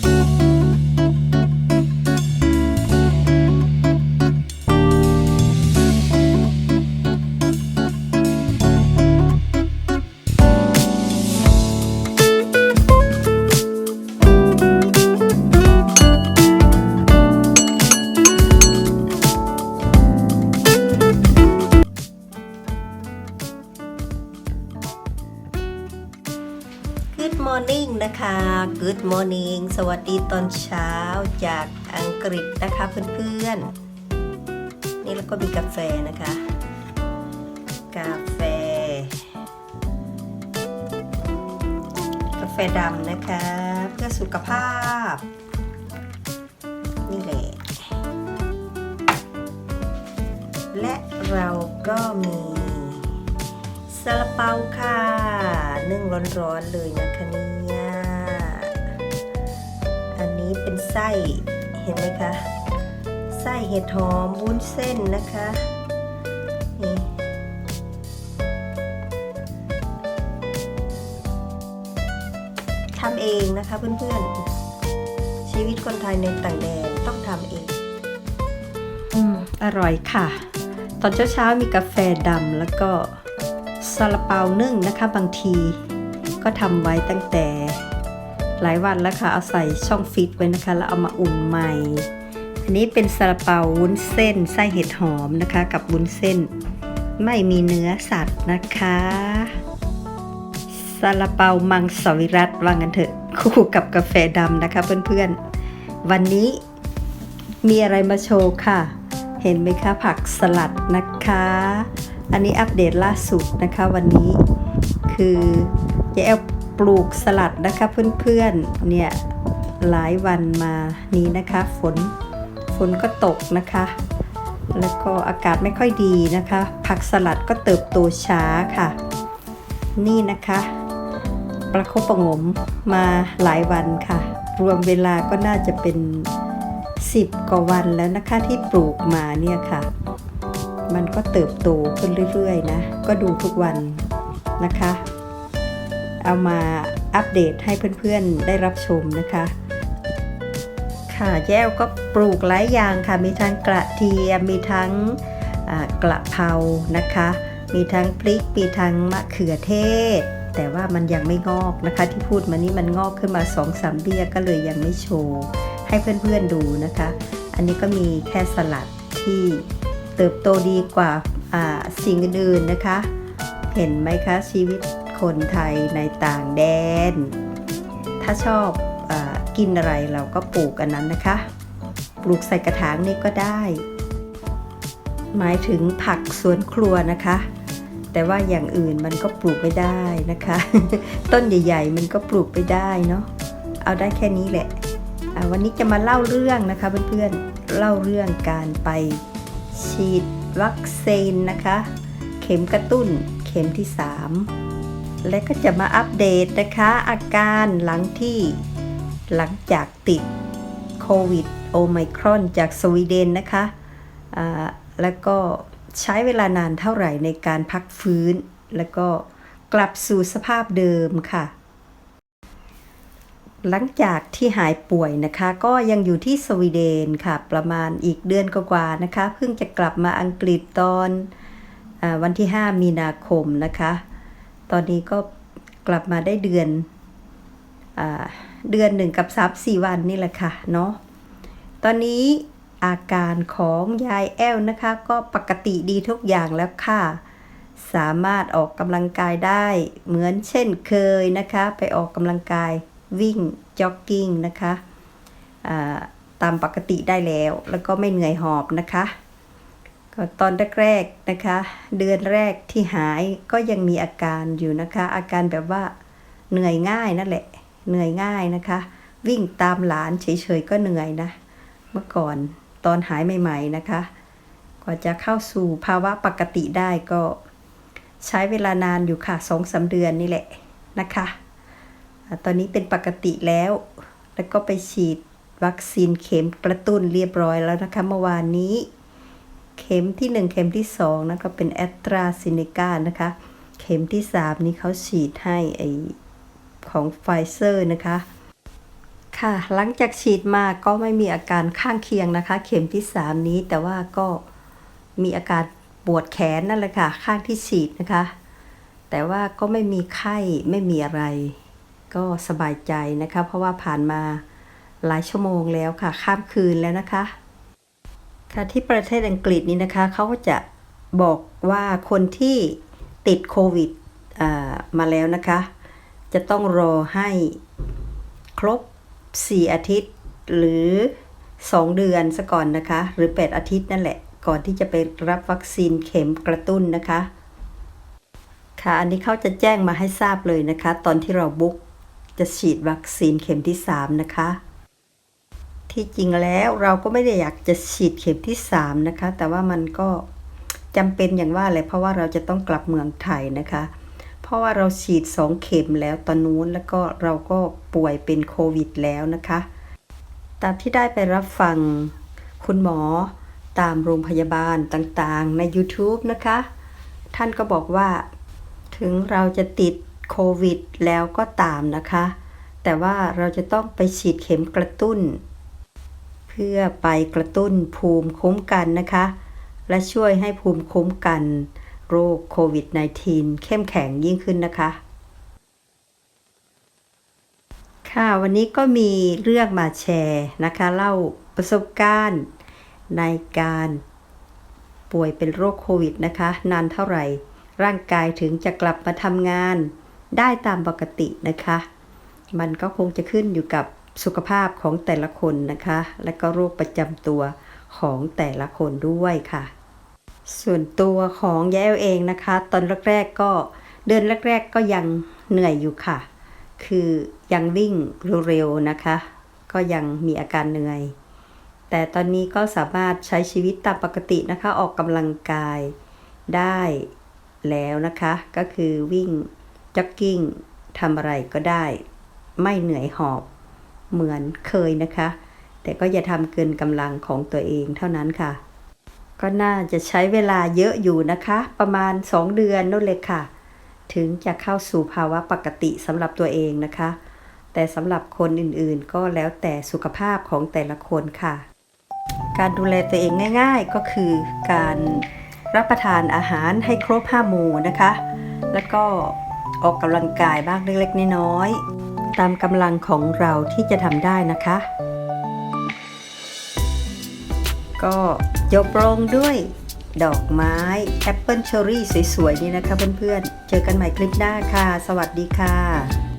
Música Good morning สวัสดีตอนเช้าจากอังกฤษนะคะเพื่อนๆ นี่แล้วก็มีกาแฟนะคะ กาแฟ กาแฟดำนะคะ เพื่อสุขภาพ นี่แหละ และเราก็มีซาลาเปาค่ะ นึ่งร้อนๆเลยนะคะนี่ ไส้เห็นไหมคะไส้เห็ดหอมวุ้นเส้นนะคะนี่ทำเองนะคะเพื่อนๆ ชีวิตคนไทยในต่างแดนต้องทำเองอืมอร่อยค่ะ ตอนเช้าๆมีกาแฟดำแล้วก็ซาลาเปานึ่งนะคะบางทีก็ทำไว้ตั้งแต่ หลายวันแล้วค่ะเอาใส่ช่องฟิตไว้นะคะ แล้วเอามาอุ่นใหม่ อันนี้เป็นซาลาเปาวุ้นเส้นไส้เห็ดหอมนะคะ กับวุ้นเส้น ไม่มีเนื้อสัตว์นะคะซาลาเปามังสวิรัตว่างันเถอะคู่กับกาแฟดำนะคะเพื่อนๆ วันนี้มีอะไรมาโชว์ค่ะ เห็นไหมคะผักสลัดนะคะ อันนี้อัปเดตล่าสุดนะคะวันนี้ คือจ๊แอลป ลูกสลัดนะคะเพื่อนๆเนี่ยหลายวันมานี้นะคะ ฝนฝนก็ตกนะคะ แล้วก็อากาศไม่ค่อยดีนะคะ ผักสลัดก็เติบโตช้าค่ะ นี่นะคะ ประคบประงมมาหลายวันค่ะ รวมเวลาก็น่าจะเป็น10กว่าวันแล้วนะคะที่ปลูกมาเนี่ยค่ะ มันก็เติบโตขึ้นเรื่อยๆนะ ก็ดูทุกวันนะคะ เอามาอัปเดตให้เพื่อนๆได้รับชมนะคะ ค่ะแย้วก็ปลูกหลายอย่างค่ะ มีทั้งกระเทียมมีทั้งกระเพรานะคะ มีทั้งพริกมีทั้งมะเขือเทศ แต่ว่ามันยังไม่งอกนะคะ ที่พูดมานี่มันงอกขึ้นมา2องสามเบี้ยก็เลยยังไม่โชว์ให้เพื่อนๆดูนะคะ อันนี้ก็มีแค่สลัดที่เติบโตดีกว่าอ่าสิ่งอื่นๆนะคะ เห็นไหมคะชีวิต คนไทยในต่างแดน ถ้าชอบอกินอะไรเราก็ปลูกอันนั้นนะคะ ปลูกใส่กระถางนี่ก็ได้ หมายถึงผักสวนครัวนะคะ แต่ว่าอย่างอื่นมันก็ปลูกไม่ได้นะคะ ต้นใหญ่ ๆ มันก็ปลูกไม่ได้เนาะ เอาได้แค่นี้แหละอ่าวันนี้จะมาเล่าเรื่องนะคะเพื่อนๆ เล่าเรื่องการไปฉีดวัคซีนนะคะ เข็มกระตุ้นเข็มที่ 3 และก็จะมาอัปเดตนะคะ อาการหลังที่หลังจากติดโควิดโอไมครอนจากสวีเดนนะคะอ่าแล้วก็ใช้เวลานานเท่าไหร่ในการพักฟื้น แล้วก็กลับสู่สภาพเดิมค่ะ หลังจากที่หายป่วยนะคะ ก็ยังอยู่ที่สวีเดนค่ะ ประมาณอีกเดือนกว่าๆนะคะ เพิ่งจะกลับมาอังกฤษตอนอวันที่ 5 มีนาคมนะคะ ตอนนี้ก็กลับมาได้เดือนอเดือนหนึ่งกับ3 4วันนี่แหละค่ะเนาะตอนนี้อาการของยายแอลนะคะ ก็ปกติดีทุกอย่างแล้วค่ะ สามารถออกกำลังกายได้เหมือนเช่นเคยนะคะ ไปออกกำลังกายวิ่งจ็อกกิ้งนะคะาตามปกติได้แล้ว แล้วก็ไม่เหนื่อยหอบนะคะ ก็ตอนแรกๆนะคะ เดือนแรกที่หายก็ยังมีอาการอยู่นะคะ อาการแบบว่าเหนื่อยง่ายนั่นแหละ เหนื่อยง่ายนะคะ วิ่งตามหลานเฉยๆก็เหนื่อยนะ เมื่อก่อนตอนหายใหม่ๆนะคะกว่าจะเข้าสู่ภาวะปกติได้ก็ใช้เวลานานอยู่ค่ะสองสาเดือนนี่แหละนะคะ ตอนนี้เป็นปกติแล้ว แล้วก็ไปฉีดวัคซีนเข็มกระตุ้นเรียบร้อยแล้วนะคะเมื่อวานนี้ เข็มที่ 1 เข็มที่2นะก็เป็นแอตราซิเนกานะคะ เข็มที่ 3 นี้เขาฉีดให้ไอของไฟเซอร์นะคะคค่ะหลังจากฉีดมาก็ไม่มีอาการข้างเคียงนะคะ เข็มที่ 3 นี้แต่ว่าก็มีอาการปวดแขนนั่นแหละค่ะ ข้างที่ฉีดนะคะ แต่ว่าก็ไม่มีไข้ไม่มีอะไร ก็สบายใจนะคะ เพราะว่าผ่านมาหลายชั่วโมงแล้วค่ะ ข้ามคืนแล้วนะคะ ค่ะที่ประเทศอังกฤษนี้นะคะเขาก็จะบอกว่าคนที่ติดโควิดมาแล้วนะคะ จะต้องรอให้ครบ 4 อาทิตย์ หรือ 2 เดือนซะก่อนนะคะ หรือ 8 อาทิตย์นั่นแหละ ก่อนที่จะไปรับวัคซีนเข็มกระตุ้นนะคะ ค่ะอันนี้เขาจะแจ้งมาให้ทราบเลยนะคะ ตอนที่เราบุ๊กจะฉีดวัคซีนเข็มที่ 3 นะคะ ที่จริงแล้วเราก็ไม่ได้อยากจะฉีดเข็มที่3นะคะ แต่ว่ามันก็จำเป็นอย่างว่าเลยเพราะว่าเราจะต้องกลับเมืองไทยนะคะ เพราะว่าเราฉีด 2 เข็มแล้วตอนนู้นแล้วก็เราก็ป่วยเป็นโควิดแล้วนะคะ ตามที่ได้ไปรับฟังคุณหมอตามโรงพยาบาลต่างๆ ใน YouTube นะคะ ท่านก็บอกว่าถึงเราจะติดโควิดแล้วก็ตามนะคะ แต่ว่าเราจะต้องไปฉีดเข็มกระตุ้น พื่อไปกระตุ้นภูมิคุ้มกันนะคะ และช่วยให้ภูมิคุ้มกันโรคโควิด -19 เข้มแข็งยิ่งขึ้นนะคะ ค่ะวันนี้ก็มีเรื่องมาแชร์นะคะ เล่าประสบการณ์ในการป่วยเป็นโรคโควิดนะคะ นานเท่าไหร่ ร่างกายถึงจะกลับมาทำงานได้ตามปกตินะคะ มันก็คงจะขึ้นอยู่กับ สุขภาพของแต่ละคนนะคะ และก็โรคประจำตัวของแต่ละคนด้วยค่ะ ส่วนตัวของย้วเองนะคะ ตอนแรกๆก็เดือนแรกๆก็ยังเหนื่อยอยู่ค่ะ คือยังวิ่งเร็วๆนะคะ ก็ยังมีอาการเหนื่อย แต่ตอนนี้ก็สามารถใช้ชีวิตตามปกตินะคะ ออกกำลังกายได้แล้วนะคะ ก็คือวิ่งจ็อกกิ้งทำอะไรก็ได้ ไม่เหนื่อยหอบ เหมือนเคยนะคะ แต่ก็อย่าทำเกินกำลังของตัวเองเท่านั้นค่ะ ก็น่าจะใช้เวลาเยอะอยู่นะคะ ประมาณ 2 เดือนนั่นเลยค่ะ ถึงจะเข้าสู่ภาวะปกติสำหรับตัวเองนะคะ แต่สำหรับคนอื่นๆ ก็แล้วแต่สุขภาพของแต่ละคนค่ะ การดูแลตัวเองง่าย ๆ ก็คือการรับประทานอาหารให้ครบห้าหมู่นะคะ แล้วก็ออกกำลังกายบ้างเล็กๆน้อยๆ ตามกำลังของเราที่จะทำได้นะคะ ก็จบลงด้วยดอกไม้แอปเปิลเชอรี่สวยๆ นี่นะคะเพื่อนๆ เจอกันใหม่คลิปหน้าค่ะ สวัสดีค่ะ